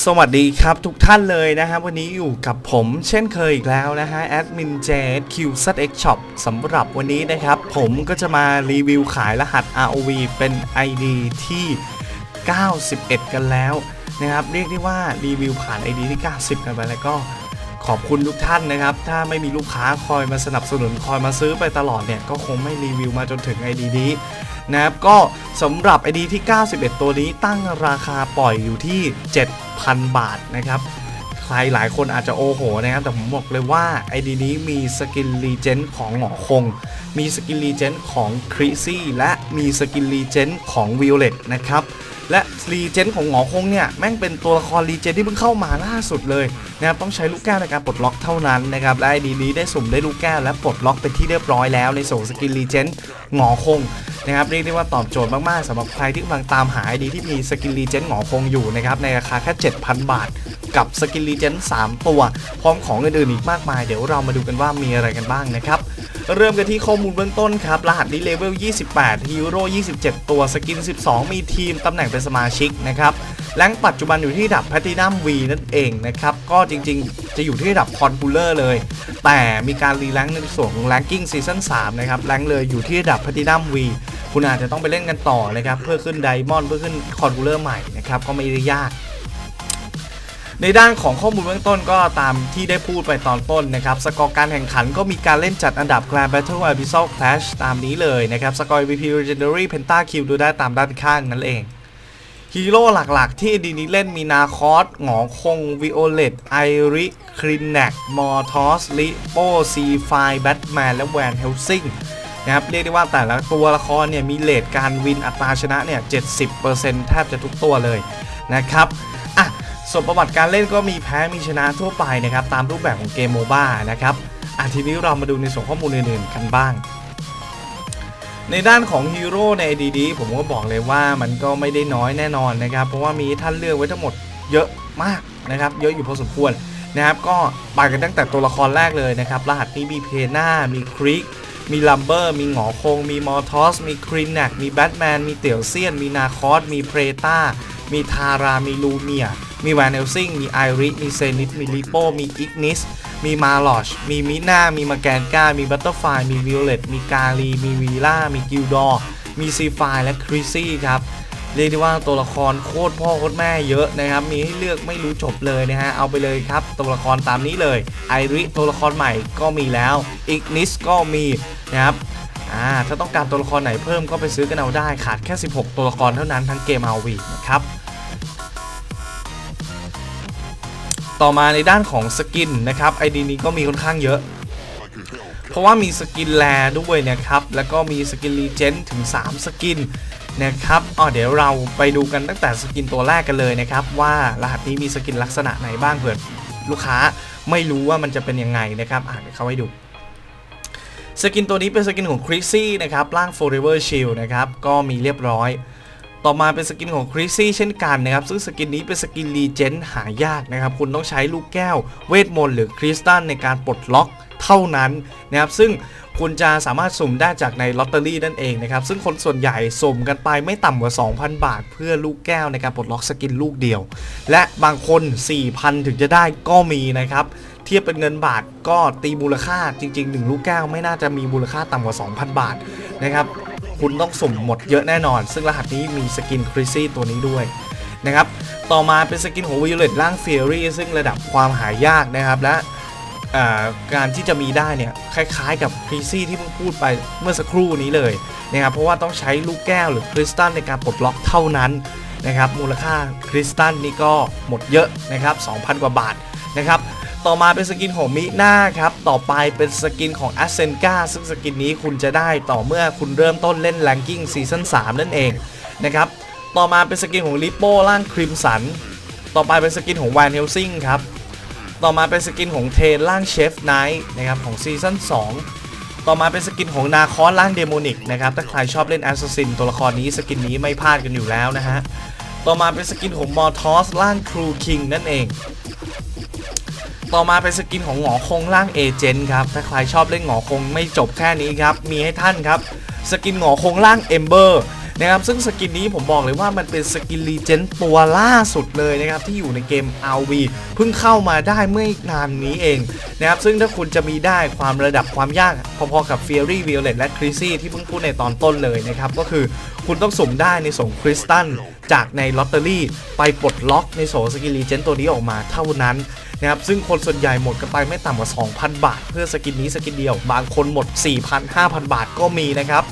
สวัสดีครับทุกท่านเลยนะครับวันนี้อยู่กับผมเช่นเคยอีกแล้วนะฮะแอดมินเจคิวซัดเอ็กช็อปสำหรับวันนี้นะครับ ผมก็จะมารีวิวขายรหัส ROV เป็น ID ที่ 91 กันแล้วนะครับ เรียกได้ว่ารีวิวผ่าน ID ที่ 90 กันไปแล้วก็ ขอบคุณทุกท่านนะครับ ถ้าไม่มีลูกค้าคอยมาสนับสนุนคอยมาซื้อไปตลอดเนี่ย ก็คงไม่รีวิวมาจนถึง ID นี้นะครับก็สำหรับ ID ที่ 91 ตัวนี้ตั้งราคาปล่อยอยู่ที่ 7,000 บาทนะครับ ใครหลายคนอาจจะโอโหนะครับ แต่ผมบอกเลยว่า ID นี้มีสกินรีเจนของหงอคง มีสกินรีเจนของคริซี่และมีสกินรีเจนของวิโอเลตนะครับ และรีเจนของหงอคงเนี่ยแม่งเป็นตัวละครรีเจนที่เพิ่งเข้ามาล่าสุดเลยนะครับต้องใช้ลูกแก้วในการปลดล็อกเท่านั้นนะครับและ ID นี้ได้สุ่มได้ลูกแก้วและปลดล็อกเป็นที่เรียบร้อยแล้วในส่วนสกินรีเจนหงอคงนะครับเรียกได้ว่าตอบโจทย์มาก ๆสำหรับใครที่กำลังตามหา ID ที่มีสกินรีเจนหงอคงอยู่นะครับในราคาแค่ 7,000 บาท กับสกินรีเจน3ตัว พร้อมของอื่นๆอีกมากมาย เดี๋ยวเรามาดูกันว่ามีอะไรกันบ้างนะครับ เริ่มกันที่ข้อมูลเบื้องต้นครับ รหัสนี้เลเวล 28 ฮีโร่ 27 ตัว สกิน 12 มีทีม ตำแหน่งเป็นสมาชิกนะครับ แรงปัจจุบันอยู่ที่ระดับแพทินัม V นั่นเองนะครับ ก็จริงๆ จะอยู่ที่ระดับคอนคูลเลอร์เลย แต่มีการรีแรงในส่วนของแรงกิ้งซีซั่น3นะครับ แรงเลยอยู่ที่ระดับแพทินัม V คุณอาจจะต้องไปเล่นกันต่อนะครับ เพื่อขึ้นไดมอนด์เพื่อขึ้นคอนคูลเลอร์ใหม่นะครับ ก็ไม่ได้ยาก ในด้านของข้อมูลเบื้องต้นก็ตามที่ได้พูดไปตอนต้นนะครับ สกอร์การแข่งขันก็มีการเล่นจัดอันดับ Grand Battle Abyssal Clash ตามนี้เลยนะครับ สกอร์ MVP Legendary Pentakill ดูได้ตามด้านข้างนั่นเองฮีโร่หลักๆ ที่ดีนี้เล่นมีนาคอสหงอคงวิโอเลตไอริครินแนกมอร์ทอสลิโปซีไฟแบทแมนและแวนเฮลซิงนะครับเรียกได้ว่าแต่ละตัวละครเนี่ยมีเลทการวินอัตราชนะเนี่ย 70%แทบจะทุกตัวเลยนะครับ ส่วนประวัติการเล่นก็มีแพ้มีชนะทั่วไปนะครับตามรูปแบบของเกมโมบ้านะครับอะทีนี้เรามาดูในส่วนข้อมูลอื่นๆกันบ้าง ในด้านของฮีโร่ใน DD ผมก็บอกเลยว่ามันก็ไม่ได้น้อยแน่นอนนะครับ เพราะว่ามีท่านเลือกไว้ทั้งหมดเยอะมากนะครับ เยอะอยู่พอสมควรนะครับ ก็ไปกันตั้งแต่ตัวละครแรกเลยนะครับ รหัสนี้มีเพน่ามีคริกมีลัมเบอร์ มีหงอคง มีมอร์ทอส มีครินแนกมีแบทแมน มีเตี่ยวเซียน มีนาคอส มีเพรตามีทารา มีลูเมีย มีแวนเอลซิงมีไอริมีเซนิสมีลิโปมีอิกนิสมีมาลอชมีมิน่ามีมาแกนกามีบัตเตอร์ไฟมีวิโอเลตมีกาลีมีวีล่ามีกิลดอร์มีซีไฟและคริซี่ครับเรียกได้ว่าตัวละครโคตรพ่อโคตรแม่เยอะนะครับ มีให้เลือกไม่รู้จบเลยนะฮะ เอาไปเลยครับ ตัวละครตามนี้เลยไอริตัวละครใหม่ก็มีแล้วอิกนิสก็มีนะครับอ่าถ้าต้องการตัวละครไหนเพิ่มก็ไปซื้อกันเอาได้ขาดแค่ 16 ตัวละครเท่านั้นทั้งเกมเอาวีนะครับ ต่อมาในด้านของสกินนะครับ ID นี้ก็มีค่อนข้างเยอะ เพราะว่ามีสกินแลด้วยนะครับ แล้วก็มีสกินรีเจนถึง 3 สกินนะครับอ๋อเดี๋ยวเราไปดูกันตั้งแต่สกินตัวแรกกันเลยนะครับ ว่ารหัสนี้มีสกินลักษณะไหนบ้างเผื่อลูกค้าไม่รู้ว่ามันจะเป็นยังไงนะครับอ่านเขาให้ดู สกินตัวนี้เป็นสกินของคริสซี่นะครับร่าง Forever Shield นะครับก็มีเรียบร้อย ต่อมาเป็นสกินของคริสซี่เช่นกันนะครับ ซึ่งสกินนี้เป็นสกินรีเจนหายากนะครับ คุณต้องใช้ลูกแก้ว เวทมนต์หรือคริสตัลในการปลดล็อกเท่านั้นนะครับ ซึ่งคุณจะสามารถสุ่มได้จากในลอตเตอรี่นั่นเองนะครับ ซึ่งคนส่วนใหญ่สุ่มกันไปไม่ต่ำกว่า 2,000 บาท เพื่อลูกแก้วในการปลดล็อกสกินลูกเดียว และบางคน 4,000 ถึงจะได้ก็มีนะครับ เทียบเป็นเงินบาทก็ตีมูลค่าจริง ๆ 1 ลูกแก้วไม่น่าจะมีมูลค่าต่ำกว่า 2,000 บาทนะครับ คุณต้องสุ่มหมดเยอะแน่นอน ซึ่งรหัสนี้มีสกินคริซี่ตัวนี้ด้วยนะครับ ต่อมาเป็นสกินของวิโอเลตร่างเฟอรี่ซึ่งระดับความหายากนะครับ และการที่จะมีได้เนี่ยคล้ายๆกับคริซี่ที่เพิ่งพูดไปเมื่อสักครู่นี้เลยนะครับเพราะว่าต้องใช้ลูกแก้วหรือคริสตัลในการปลดล็อกเท่านั้นนะครับมูลค่าคริสตัลนี่ก็หมดเยอะนะครับ2,000 กว่าบาทนะครับ ต่อมาเป็นสกินของมิหน่าครับ ต่อไปเป็นสกินของอ s เซนกาซึ่งสกินนี้คุณจะได้ต่อเมื่อคุณเริ่มต้นเล่นแรงกิ้งซีซั่น3นั่นเองนะครับ ต่อมาเป็นสกินของลิปโป้ล่างคริมสัน ต่อไปเป็นสกินของแวนเฮลซิงครับ ต่อมาเป็นสกินของเทนล่างเชฟไนท์นะครับของซีซั่น2ต่อมาเป็นสกินของนาคอสล่างเดโมนิกนะครับ ถ้าใครชอบเล่นแอสซัสซินตัวละครนี้สกินนี้ไม่พลาดกันอยู่แล้วนะฮะ ต่อมาเป็นสกินของมอร์ทอสล่างทรูคิงนั่นเอง ต่อมาเป็นสกินของหงอคงล่างเอเจนต์ครับ ถ้าใครชอบเล่นหงอคงไม่จบแค่นี้ครับ มีให้ท่านครับ สกินหงอคงล่างเอมเบอร์ นะครับซึ่งสกินนี้ผมบอกเลยว่ามันเป็นสกินรีเจนตัวล่าสุดเลยนะครับที่อยู่ในเกม RV เพิ่งเข้ามาได้เมื่อนานนี้เองนะครับซึ่งถ้าคุณจะมีได้ความระดับความยากพอๆกับ Fury Violet และ c r i s y ที่เพิ่งพูดในตอนต้นเลยนะครับก็คือคุณต้องสุ่มได้ในส่งคริสตัลจากในลอตเตอรี่ไปปลดล็อกในโสสกินรีเจนตัวนี้ออกมาเท่านั้นนะครับซึ่งคนส่วนใหญ่หมดกันไปไม่ต่ำกว่า 2,000 บาท เพื่อสกินนี้สกินเดียว บางคนหมด 4,000 5,000 บาทก็มีนะครับ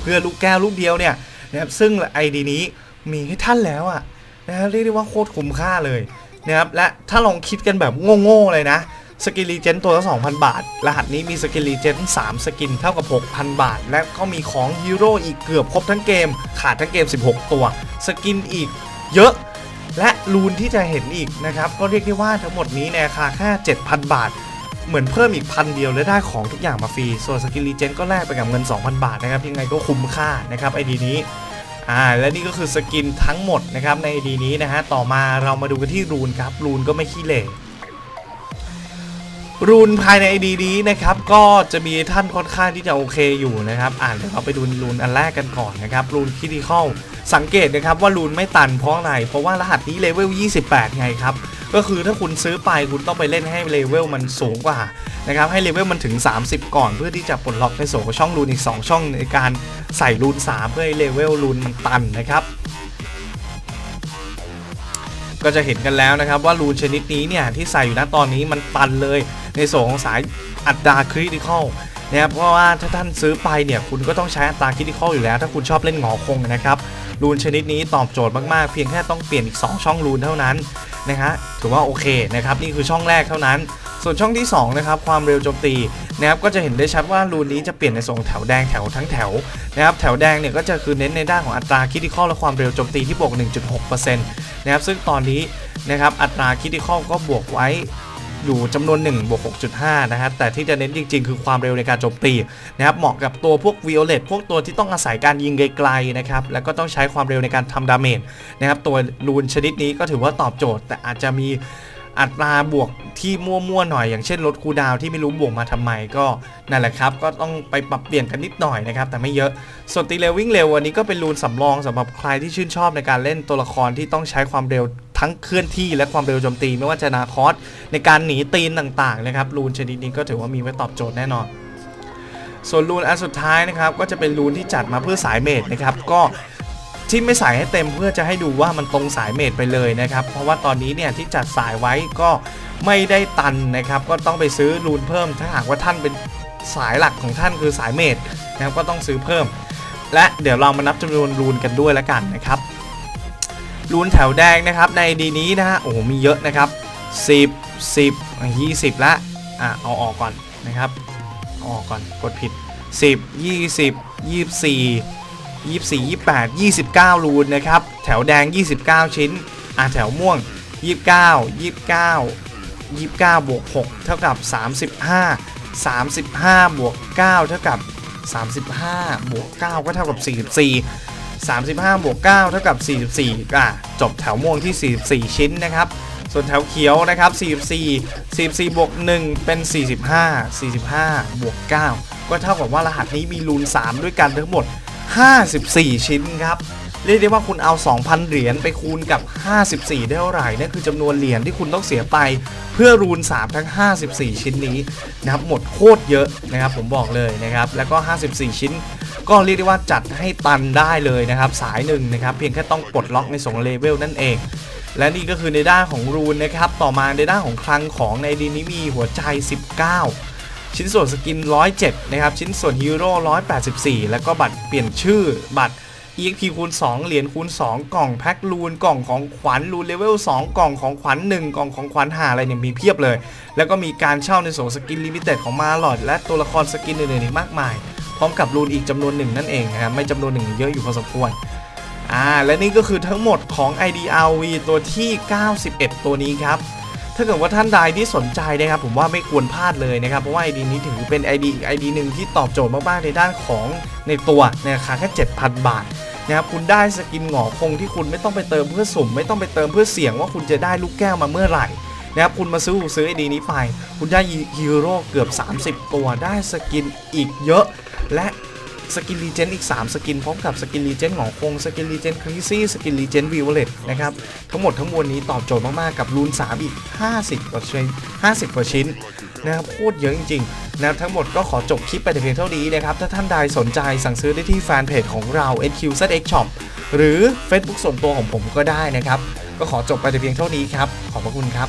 เพื่อลูกแก้วลูกเดียวเนี่ย นะครับซึ่งไอดีนี้มีให้ท่านแล้วอะนะเรียกได้ว่าโคตรคุ้มค่าเลยนะครับและถ้าลองคิดกันแบบโง่ๆเลยนะสกินรีเจนตัวละ 2,000 บาท รหัสนี้มีสกินรีเจน3 สกินเท่ากับ 6,000 บาท และก็มีของฮีโร่อีกเกือบครบทั้งเกม ขาดทั้งเกม 16 ตัว สกินอีกเยอะ และรูนที่จะเห็นอีกนะครับ ก็เรียกได้ว่าทั้งหมดนี้ในราคาแค่7,000 บาท เหมือนเพิ่มอีกพันเดียวและได้ของทุกอย่างมาฟรี ส่วนสกินรีเจนก็แลกไปกับเงิน 2,000 บาทนะครับ ยังไงก็คุ้มค่านะครับไอดีนี้อ่าและนี่ก็คือสกินทั้งหมดนะครับในไอดีนี้นะฮะต่อมาเรามาดูกันที่รูนครับรูนก็ไม่ขี้เหร่ รูนภายในไอดีนี้นะครับก็จะมีท่านค่อนข้างที่จะโอเคอยู่นะครับอ่านเดี๋ยวเราไปดูรูนอันแรกกันก่อนนะครับรูนคิดิคอลสังเกตนะครับว่ารูนไม่ตันเพราะอะไรเพราะว่ารหัสนี้เลเวล 28 ไงครับก็คือถ้าคุณซื้อไปคุณต้องไปเล่นให้เลเวลมันสูงกว่านะครับให้เลเวลมันถึง 30 ก่อนเพื่อที่จะปลดล็อกในโสช่องรูนอีก 2 ช่องในการใส่รูน 3 เพื่อให้เลเวลรูนมันตันนะครับก็จะเห็นกันแล้วนะครับว่ารูนชนิดนี้เนี่ยที่ใส่อยู่ณตอนนี้มันตันเลย ในโสของสายอัตราคริติคอลนะครับเพราะว่าถ้าท่านซื้อไปเนี่ยคุณก็ต้องใช้อัตราคริติคอลอยู่แล้ว ถ้าคุณชอบเล่นหงอคงนะครับรูนชนิดนี้ตอบโจทย์มากๆ เพียงแค่ต้องเปลี่ยนอีก 2 ช่องรูนเท่านั้นนะฮะถือว่าโอเคนะครับนี่คือช่องแรกเท่านั้น ส่วนช่องที่2นะครับความเร็วโจมตีนะครับก็จะเห็นได้ชัดว่ารูนนี้จะเปลี่ยนในส่งแถวแดงแถวทั้งแถวนะครับแถวแดงเนี่ยก็จะคือเน้นในด้านของอัตราคิด i คอลและความเร็วโจมตีที่บวก 1.6%นะครับซึ่งตอนนี้นะครับอัตราคิด i คอลก็บวกไว้ อยู่จำนวน1บวก6.5 นะครับแต่ที่จะเน้นจริง ๆ คือความเร็วในการโจมตีนะครับเหมาะกับตัวพวกวิโอเลตพวกตัวที่ต้องอาศัยการยิงไกลๆนะครับแล้วก็ต้องใช้ความเร็วในการทำดาเมจนะครับตัวรูนชนิดนี้ก็ถือว่าตอบโจทย์ แต่อาจจะมีอัตราบวกที่มั่วๆหน่อย อย่างเช่นลดคูดาวที่ไม่รู้บวกมาทำไมก็นั่นแหละครับ ก็ต้องไปปรับเปลี่ยนกันนิดหน่อยนะครับ แต่ไม่เยอะส่วนตีเร็ววิ่งเร็วอันนี้ก็เป็นรูนสำรองสำหรับใครที่ชื่นชอบในการเล่นตัวละครที่ต้องใช้ความเร็ว ทั้งเคลื่อนที่และความเร็วโจมตี ไม่ว่าจะนาคอสในการหนีตีนต่างๆนะครับรูนชนิดนี้ก็ถือว่ามีไว้ตอบโจทย์แน่นอน ส่วนรูนอันสุดท้ายนะครับก็จะเป็นรูนที่จัดมาเพื่อสายเมดนะครับก็ที่ไม่ใส่ให้เต็มเพื่อจะให้ดูว่ามันตรงสายเมดไปเลยนะครับ เพราะว่าตอนนี้เนี่ยที่จัดสายไว้ก็ไม่ได้ตันนะครับ ก็ต้องไปซื้อรูนเพิ่ม ถ้าหากว่าท่านเป็นสายหลักของท่านคือสายเมดนะครับก็ต้องซื้อเพิ่ม และเดี๋ยวเรามานับจำนวนรูนกันด้วยแล้วกันนะครับ รูนแถวแดงนะครับในดีนี้นะฮะโอ้โหมีเยอะนะครับ 10 10 20ละอะเอาออกก่อนนะครับเอาออกก่อนกดผิด 10 20 24 24 28 29 รูนนะครับแถวแดง 29 ชิ้นอะแถวม่วง 29 29 29 บวก 6 เท่ากับ 35 35 บวก 9 เท่ากับ 35 บวก 9 ก็เท่ากับ 44 35บวก9เท่ากับ 44อะจบแถวม่วงที่ 44 ชิ้นนะครับ ส่วนแถวเขียวนะครับ 44 44บวก1เป็น 45 45บวก9ก็เท่ากับว่ารหัสนี้มีรูน 3 ด้วยกันทั้งหมด 54 ชิ้นครับเรียกได้ว่าคุณเอา 2,000 เหรียญไปคูณกับ 54 ได้เท่าไหร่นั่นคือจำนวนเหรียญที่คุณต้องเสียไปเพื่อรูน 3 ทั้ง 54 ชิ้นนี้นะครับหมดโคตรเยอะนะครับผมบอกเลยนะครับ แล้วก็ 54 ชิ้น ก็เรียกได้ว่าจัดให้ตันได้เลยนะครับ สายหนึ่งนะครับ เพียงแค่ต้องปลดล็อกในส่งเลเวลนั่นเอง และนี่ก็คือในด้านของรูนนะครับ ต่อมาในด้านของคลังของในดีนี้มีหัวใจ 19ชิ้นส่วนสกิน 107 นะครับ ชิ้นส่วนฮีโร่ 184 แล้วก็บัตรเปลี่ยนชื่อ บัตร EXP คูณ 2 เหรียญคูณ 2 กล่องแพ็ครูน กล่องของขวัญรูนเลเวล 2 กล่องของขวัญ 1 กล่องของขวัญหาอะไรเนี่ยมีเพียบเลย แล้วก็มีการเช่าในส่วนสกินลิมิเต็ดของมาลอดและตัวละครสกินอื่นๆอีกมากมาย พร้อมกับรูนอีกจำนวนหนึ่งนั่นเองนะครับไม่จำนวนหนึ่งเยอะอยู่พอสมควรอ่าและนี่ก็คือทั้งหมดของ IDRV ตัวที่ 91 ตัวนี้ครับถ้าเกิดว่าท่านใดที่สนใจนะครับผมว่าไม่ควรพลาดเลยนะครับเพราะว่า ID นี้ถือเป็น ID อีก ID หนึ่งที่ตอบโจทย์มากๆในด้านของในตัวในราคาแค่7,000 บาทนะครับคุณได้สกินหงอคงที่คุณไม่ต้องไปเติมเพื่อสุ่ม ไม่ต้องไปเติมเพื่อเสี่ยงว่าคุณจะได้ลูกแก้วมาเมื่อไหร่ นะครับคุณมาซื้อซื้อ ID นี้ไป คุณได้ฮีโร่เกือบ 30 ตัวได้สกินอีกเยอะ และสกินรีเจนอีก 3 สกิน พร้อมกับสกินรีเจนหงคงสกินรีเจนครีซี่สกินรีเจนวิวเลตนะครับ ทั้งหมดทั้งมวลนี้ตอบโจทย์มาก ๆ กับรูน3อีก 50 กว่าชิ้น 50 กว่าชิ้นนะครับโคตรเยอะจริง ๆ นะครับทั้งหมดก็ขอจบคลิปไปแต่เพียงเท่านี้นะครับ ถ้าท่านใดสนใจสั่งซื้อได้ที่แฟนเพจของเรา NQZX Shop หรือ Facebook ส่วนตัวของผมก็ได้นะครับ ก็ขอจบไปแต่เพียงเท่านี้ครับ ขอบพระคุณครับ